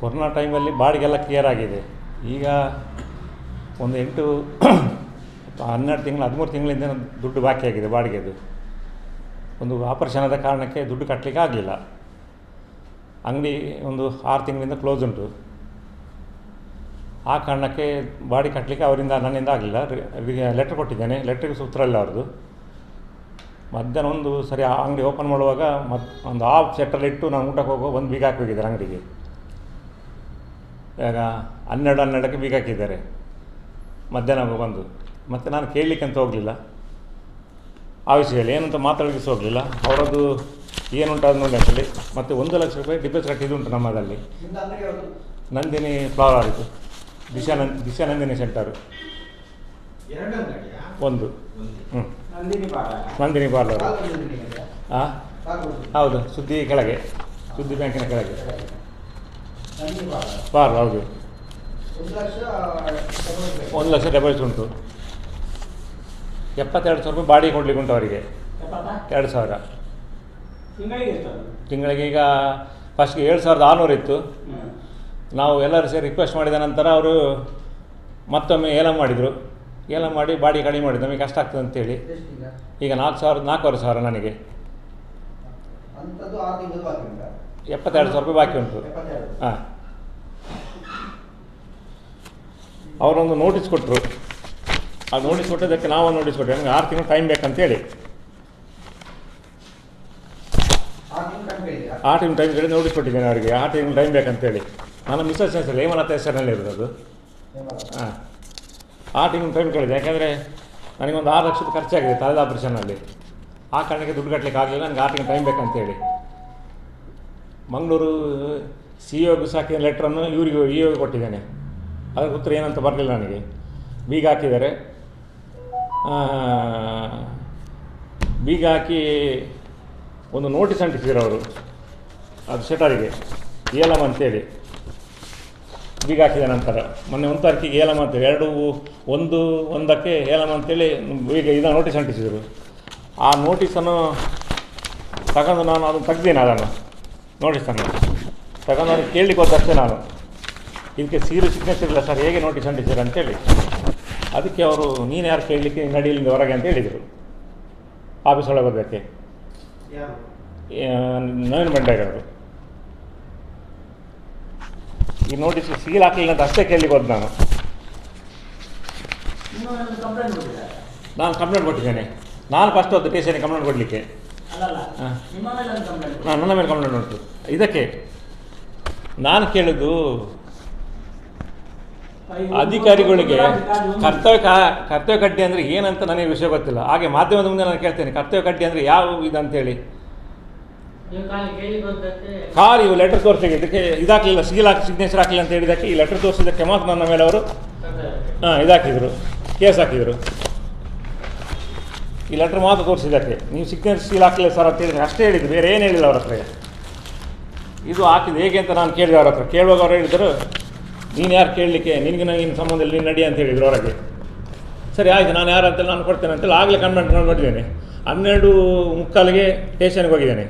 Corona ಟೈಮಲ್ಲಿ ಬಾಡಿಗೆಲ್ಲ clear ಆಗಿದೆ. ಈಗ ಒಂದು ಎಂಟು ಹನ್ನೆರಡು ತಿಂಗಳು, ಹದಿಮೂರು ತಿಂಗಳಿಂದ ದುಡ್ಡು ಬಾಕಿ ಆಗಿದೆ ಬಾಡಿಗೆದು. ಒಂದು ಆಪರೇಷನ್ ಆದ ಕಾರಣಕ್ಕೆ ದುಡ್ಡು ಕಟ್ಟಲಿಕ್ಕೆ ಆಗಲಿಲ್ಲ. ಅಂಗಡಿ ಒಂದು ಆರು ತಿಂಗಳಿಂದ ಕ್ಲೋಸ್ ಉಂಟು. ಆ ಕಾರಣಕ್ಕೆ ಬಾಡಿ ಕಟ್ಟಲಿಕ್ಕೆ ಅವರಿಂದ ನನ್ನಿಂದ ಆಗಲಿಲ್ಲ. ಲೆಟ್ರ್ ಕೊಟ್ಟಿದ್ದೇನೆ. ಲೆಟ್ರಿಗೆ ಸೂತ್ರ ಇಲ್ಲ ಅವ್ರದ್ದು. ಮಧ್ಯಾಹ್ನ ಒಂದು ಸರಿ ಆ ಅಂಗಡಿ ಓಪನ್ ಮಾಡುವಾಗ ಮತ್ತು ಒಂದು ಹಾಫ್ ಸೆಟ್ಟಲ್ಲಿ ಇಟ್ಟು ನಾನು ಊಟಕ್ಕೆ ಹೋಗೋ ಒಂದು ಬೀಗ ಹಾಕಿ ಹೋಗಿದ್ದಾರೆ ಅಂಗಡಿಗೆ. ಇವಾಗ ಹನ್ನೆರಡು ಹನ್ನೆರಡಕ್ಕೆ ಬೀಗ ಹಾಕಿದ್ದಾರೆ. ಮಧ್ಯಾಹ್ನ ಬಂದು. ಮತ್ತು ನಾನು ಕೇಳಲಿಕ್ಕೆ ಅಂತ ಹೋಗಲಿಲ್ಲ. ಆ ವಿಷಯದಲ್ಲಿ ಏನಂತ ಮಾತಾಡಲಿಕ್ಕೆ ಹೋಗಲಿಲ್ಲ. ಅವರದ್ದು ಏನುಂಟು ಅದು ನೋಡಿ ಅಂತೇಳಿ ಮತ್ತು ಒಂದು ಲಕ್ಷ ರೂಪಾಯಿ ಡಿಪಾಸಿಟ್ ಕಟ್ಟಿದ್ದುಂಟು ನಮ್ಮದಲ್ಲಿ ನಂದಿನಿ ಫ್ಲವರ್ ಇದು. ದಿಶಾ ದಿಶಾನಂದಿನಿ ದಿಶಾ ನಂದಿನಿ ಸೆಂಟರು ಒಂದು. ಹ್ಞೂ ನಂದಿನಿ ಪಾರ್ಲರ್ ಹಾಂ ಹೌದು, ಸುದ್ದಿ ಕೆಳಗೆ. ಸುದ್ದಿ ಬ್ಯಾಂಕಿನ ಕೆಳಗೆ. ಪಾರ್ಲರ್ ಹೌದು. ಒಂದು ಲಕ್ಷ ಡಬಲ್ಸ್ ಉಂಟು. ಎಪ್ಪತ್ತೆರಡು ಸಾವಿರ ರೂಪಾಯಿ ಬಾಡಿಗೆ ಕೊಡ್ಲಿಕ್ಕೆ ಉಂಟು ಅವರಿಗೆ? ಎರಡು ಸಾವಿರ. ತಿಂಗಳಿಗೆ? ಈಗ ಫಸ್ಟ್ಗೆ ಏಳು ಸಾವಿರದ ಆರುನೂರು ಇತ್ತು. ನಾವು ಎಲ್ಲರೂ ಸೇರಿ ರಿಕ್ವೆಸ್ಟ್ ಮಾಡಿದ ನಂತರ ಅವರು ಮತ್ತೊಮ್ಮೆ ಏಲಂ ಮಾಡಿದರು. ಏಲಂ ಮಾಡಿ ಬಾಡಿ ಕಡಿಮೆ ಮಾಡಿದ್ರು. ನಮಗೆ ಕಷ್ಟ ಆಗ್ತದೆ ಅಂತೇಳಿ? ಈಗ ನಾಲ್ಕು ಸಾವಿರ ನಾಲ್ಕೂವರೆ ಸಾವಿರ ನನಗೆ? ಎಪ್ಪತ್ತೆರಡು ಸಾವಿರ ರೂಪಾಯಿ ಬಾಕಿ ಉಂಟು. ಹಾಂ. ಅವರೊಂದು ನೋಟಿಸ್ ಕೊಟ್ಟರು ಆ ನೋಟಿಸ್ ಕೊಟ್ಟಿದ್ದಕ್ಕೆ ನಾವು ನೋಟಿಸ್ ಕೊಟ್ಟೆ ನಮಗೆ ಆರು ತಿಂಗಳು ಟೈಮ್ ಬೇಕಂತೇಳಿ? ಆ ಟೈಮ್ ಟೈಮ್ ಕೇಳಿ ನೋಟಿಸ್ ಕೊಟ್ಟಿದ್ದೇನೆ ಅವರಿಗೆ. ಆ ಟೈಮ್ ಟೈಮ್ ಬೇಕಂತೇಳಿ. ನನ್ನ ಮಿಸ್ಸಸ್ ಹೆಸರು ಹೇಮಲತ ಹೆಸರಿನಲ್ಲಿ ಇರೋದು ಅದು ಹಾಂ. ಆ ಟೈಮ್ ಟೈಮ್ ಕೇಳಿದೆ. ಯಾಕೆಂದರೆ ನನಗೊಂದು ಆರು ಲಕ್ಷದ ಖರ್ಚಾಗಿದೆ ತಲೆದ ಆಪ್ರೇಷನಲ್ಲಿ ಆ ಕಾರಣಕ್ಕೆ ದುಡ್ಡು ಕಟ್ಟಲಿಕ್ಕೆ ಆಗಲಿಲ್ಲ. ನನಗೆ ಆ ಟೈಮ್ ಟೈಮ್ ಬೇಕಂತೇಳಿ. ಮಂಗಳೂರು ಸಿ ಒಗೂ ಸಾಕಿದ ಲೆಟ್ರನ್ನು ಇವರಿಗೆ ಇ ಒಗೆ ಕೊಟ್ಟಿದ್ದೇನೆ. ಅದರ ಉತ್ತರ ಏನಂತ ಬರಲಿಲ್ಲ ನನಗೆ. ಬೀಗ ಹಾಕಿದ್ದಾರೆ. ಬೀಗ ಹಾಕಿ ಒಂದು ನೋಟಿಸ್ ಅಂಟಿಸಿದ್ರು ಅವರು. ಅದು ಶೆಟರಿಗೆ. ಏಲಮ್ ಅಂತೇಳಿ. ಬೀಗ ಹಾಕಿದ ನಂತರ. ಮೊನ್ನೆ ಒಂದು ತಾರೀಕಿಗೆ ಏಲಮ್ ಅಂತೇಳಿ. ಎರಡು, ಒಂದು, ಒಂದಕ್ಕೆ ಏಲಮ್ ಅಂತೇಳಿ ಬೀಗ ಇದನ್ನು ನೋಟಿಸ್ ಅಂಟಿಸಿದರು. ಆ ನೋಟಿಸನ್ನು ತಗೊಂಡು ನಾನು ಅದನ್ನು ತೆಗ್ದೇನೆ ಅದನ್ನು. ನೋಟಿಸನ್ನು. ತಗೊಂಡು ಅದನ್ನು ಕೇಳಲಿಕ್ಕೆ ಹೋದಷ್ಟೇ ನಾನು. ಇದಕ್ಕೆ ಸೀರು ಸಿಗ್ನೇಚರ್ ಇಲ್ಲ ಸರ್ ಹೇಗೆ ನೋಟಿಸ್ ಅಂಟಿದ್ದೀರ ಅಂತೇಳಿ. ಅದಕ್ಕೆ ಅವರು ನೀನು ಯಾರು ಕೇಳಲಿಕ್ಕೆ ನಡೀಲಿಂದ ಹೊರಗೆ ಅಂತ ಹೇಳಿದರು. ಆಫೀಸ್ ಒಳಗೆ ಬರಬೇಕೆ? ನವೀನ್ ಅವರು. ಈ ನೋಟಿಸ್ ಸೀಲ್ ಹಾಕಲಿಲ್ಲ ಅಂತ ಅಷ್ಟೇ ಕೇಳಲಿಕ್ಕೆ ಹೋದ್ ನಾನು. ನಾನು ಕಂಪ್ಲೇಂಟ್ ಕೊಟ್ಟಿದ್ದೇನೆ. ನಾನು ಫಸ್ಟ್ ಹೋದ ಸ್ಟೇಷನ್ಗೆ ಕಂಪ್ಲೇಂಟ್ ಕೊಡಲಿಕ್ಕೆ. ನನ್ನ ಮೇಲೆ ಕಂಪ್ಲೇಂಟ್ ಉಂಟು. ಇದಕ್ಕೆ ನಾನು ಕೇಳಿದ್ದು ಅಧಿಕಾರಿಗಳಿಗೆ ಕರ್ತವ್ಯ ಕರ್ತವ್ಯ ಕಡ್ಡಿ ಅಂದರೆ ಏನಂತ ನನಗೆ ವಿಷಯ ಗೊತ್ತಿಲ್ಲ. ಹಾಗೆ ಮಾಧ್ಯಮದ ಮುಂದೆ ನಾನು ಕೇಳ್ತೇನೆ ಕರ್ತವ್ಯ ಕಡ್ಡಿ ಅಂದರೆ ಯಾವ ಇದು ಅಂತೇಳಿ ಕೇಳಿ ಇವು ಲೆಟರ್ ತೋರಿಸಿಗೆ ಇದಕ್ಕೆ ಇದಾಗಲಿಲ್ಲ ಸಿಗಿಲ್ ಹಾಕಿ ಸಿಗ್ನೇಚರ್ ಹಾಕಲಿಲ್ಲ ಅಂತ ಹೇಳಿದಕ್ಕೆ ಈ ಲೆಟರ್ ತೋರಿಸಿದ್ದಕ್ಕೆ ಮಾತ್ರ ನನ್ನ ಮೇಲೆ ಅವರು ಹಾಂ ಇದಾಕಿದ್ರು ಕೇಸ್ ಹಾಕಿದರು. ಈ ಲೆಟ್ರ್ ಮಾತ್ರ ತೋರಿಸಿದ್ದಕ್ಕೆ ನೀವು ಸಿಗ್ನೇಚರ್ ಸೀಲ್ ಹಾಕಲಿಲ್ಲ ಸರ್ ಅಂತ ಹೇಳಿದ್ರೆ ಅಷ್ಟೇ ಹೇಳಿದ್ರು ಬೇರೆ ಏನು ಹೇಳಿಲ್ಲ ಅವ್ರ ಹತ್ರ. ಇದು ಹಾಕಿದ್ದು ಹೇಗೆ ಅಂತ ನಾನು ಕೇಳಿದೆ ಅವ್ರ ಹತ್ರ. ಕೇಳುವಾಗ ಅವ್ರು ಹೇಳಿದರು ನೀನು ಯಾರು ಕೇಳಲಿಕ್ಕೆ? ನಿನಗೆ ನನಗಿನ ಸಂಬಂಧ ಸಂಬಂಧದಲ್ಲಿ ನೀನು ನಡಿ ಅಂತ ಹೇಳಿದ್ರು ಹೊರಗೆ. ಸರಿ, ಆಯಿತು, ನಾನು ಯಾರು ನಾನು ಕೊಡ್ತೇನೆ ಅಂತೇಳಿ ಆಗಲೇ ಕನ್ವೆಂಟ್ ಮಾಡಿದ್ದೇನೆ ಹನ್ನೆರಡು ಮುಕ್ಕಾಲಿಗೆ ಸ್ಟೇಷನ್ಗೆ ಹೋಗಿದ್ದೇನೆ.